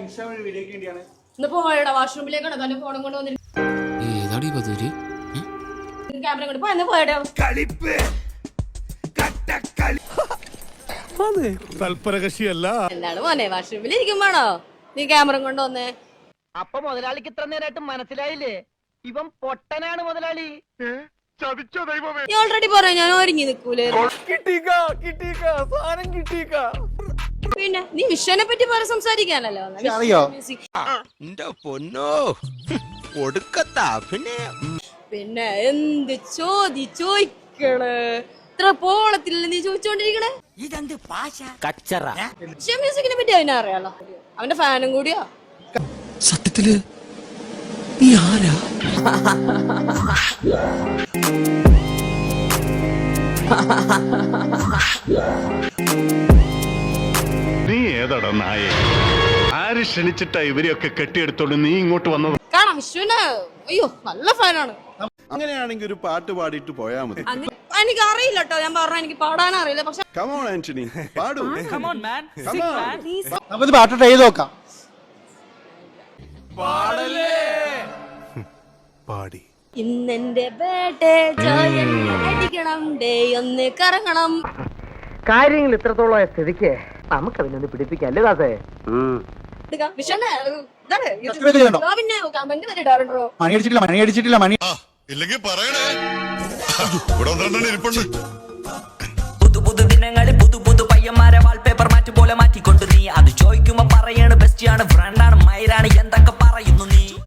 ഇൻസ്റ്റാഗ്രാമിൽ വേണ്ടിയാണ്. ഇന്ന് വാഷ്റൂമിലേക്കാണ്. തന്റെ ഫോണും കൊണ്ട് വന്നിട്ട് ഏതാടി പതൂര് ക്യാമറ കൊണ്ട് പോ എന്ന് പോയടാ എന്താണ് മോനെ വാഷ്റൂമിൽ ഇരിക്കുമ്പോണോ നീ ക്യാമറ കൊണ്ട് വന്നേ? അപ്പൊ മുതലാളിക്ക് ഇത്ര നേരമായിട്ട് മനസ്സിലായില്ലേ? ഇവൻ പൊട്ടനാണ് മുതലാളി. ചതിച്ചോ ദൈവമേ. നീ ഓൾറെഡി പറയാ ഞാൻ ഒരുങ്ങി നിക്കൂലേ കിട്ടിക്കാ കിട്ടിക്കാ സാധനം കിട്ടീക്ക. പിന്നെ നീ വിഷുവിനെ പറ്റി പറയാൻ സംസാരിക്കാനല്ലോ. അറിയോ? പൊന്നോ. ഒടുക്കത്താ പിന്നെ പിന്നെ എന്ത് ചോദി ചോദിക്കണ്? ഇത്ര പോളത്തിൽ നീ ചോദിച്ചോണ്ടിരിക്കണേ? കച്ചറ. വിഷു മ്യൂസിക്കിനെ പറ്റി അവനെ അറിയാലോ. അവന്റെ ഫാനും കൂടിയോ. സത്യത്തിൽ നീ ആരാ? നീ ഏതാടാ നായെ? ആര് ക്ഷണിച്ചിട്ടാ ഇവരെയൊക്കെ കെട്ടിയെടുത്തോണ്ട് നീ ഇങ്ങോട്ട് വന്നത്? കാണാം വിഷുവിന് അയ്യോ നല്ല ഫാനാണ്. അങ്ങനെയാണെങ്കിൽ ഒരു പാട്ട് പാടിയിട്ട് പോയാ മതി. എനിക്ക് അറിയില്ല കേട്ടോ ഞാൻ പറഞ്ഞ എനിക്ക് പാടാൻ അറിയില്ല. പക്ഷെ കമോൺ ആന്റണി പാടൂ. Come on. നമുക്കിത് പാട്ട് ട്രൈ നോക്കാം. നോക്കാം പാടി. ഇന്നെന്റെ ബേട്ടെ അടിക്കണം. ഡേ ഒന്ന് കറങ്ങണം. കാര്യങ്ങൾ ഇത്രത്തോളം സ്ഥിതിക്ക് നമുക്ക് അവനൊന്ന് പിടിപ്പിക്കാം അല്ലേ ദാസേ മണി അടിച്ചിട്ടില്ല മണി അടിച്ചിട്ടില്ല മണി ഇല്ലെങ്കിൽ പറയണേ. ഇവിടെ ഒന്ന് രണ്ടെണ്ണം ഇരിപ്പുണ്ട്. പുതു പുതു ദിനങ്ങളിൽ പുതു പുതു പയ്യന്മാരെ വാൾപേപ്പർ മാറ്റി പോലെ മാറ്റിക്കൊണ്ട് നീ അത് ചോദിക്കുമ്പോ പറയാണ് ബെസ്റ്റിയാണ് ഫ്രണ്ടാണ് മൈരാണ് എന്താ